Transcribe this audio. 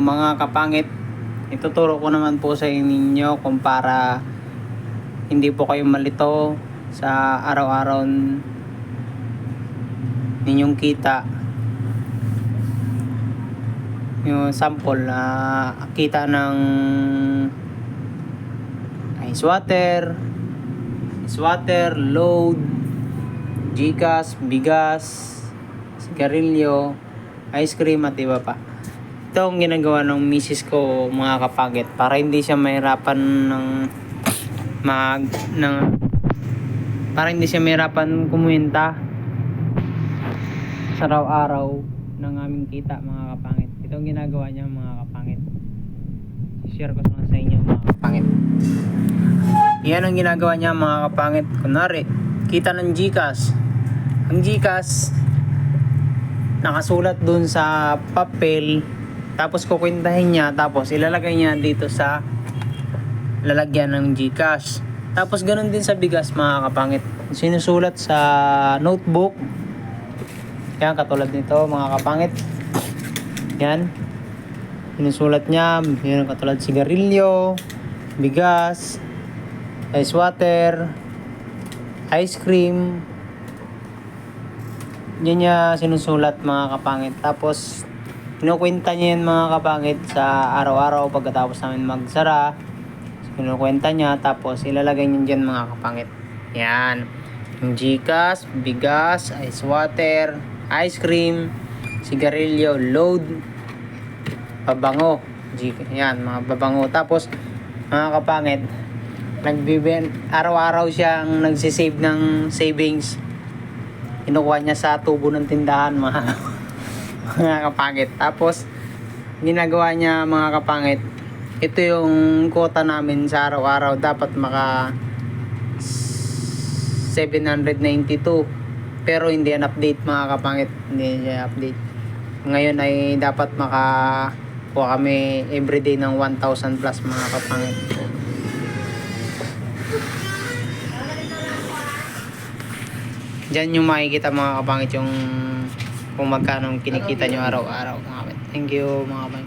mga kapangit, ituturo ko naman po sa inyo kung para hindi po kayo malito sa araw-araw ninyong kita. Yung sample na kita ng ice water, ice water, load, Gcash, bigas, sigarilyo, ice cream at iba pa. Ito ang ginagawa ng misis ko mga kapagit para hindi siya mahirapan ng mag ng para hindi siya mahirapan kumunta sa araw-araw ng aming kita mga kapangit. Ito ang ginagawa niya mga kapangit. Share ko sa inyo mga kapangit. Yan ang ginagawa niya mga kapangit. Kunwari, kita ng Gcash. Ang Gcash, nakasulat dun sa papel, tapos kukwintahin niya, tapos ilalagay niya dito sa lalagyan ng Gcash. Tapos ganun din sa bigas mga kapangit. Sinusulat sa notebook. Yan, katulad nito mga kapangit. Yan. Sinusulat niya, yan katulad sigarilyo, bigas, ice water, ice cream. Yan niya sinusulat mga kapangit. Tapos, kinukwenta niya yan mga kapangit sa araw-araw pagkatapos namin magsara. Kinukwenta niya, tapos ilalagay niya dyan mga kapangit. Yan. Yung Gcash, bigas, ice water, ice cream, sigarilyo, load, babango. Yan, mga babango. Tapos, mga kapangit, nagbiben araw-araw siyang nagsisave ng savings. Kinukuha niya sa tubo ng tindahan, mga, mga kapangit. Tapos, ginagawa niya mga kapangit, ito yung quota namin sa araw-araw. Dapat maka 792. Pero hindi yan update mga kapangit. Hindi siya update. Ngayon ay dapat maka kuha kami everyday ng 1,000 plus mga kapangit. Diyan yung makikita mga kapangit yung kung magkano kinikita nyo araw-araw mga kapangit. Thank you mga kapangit.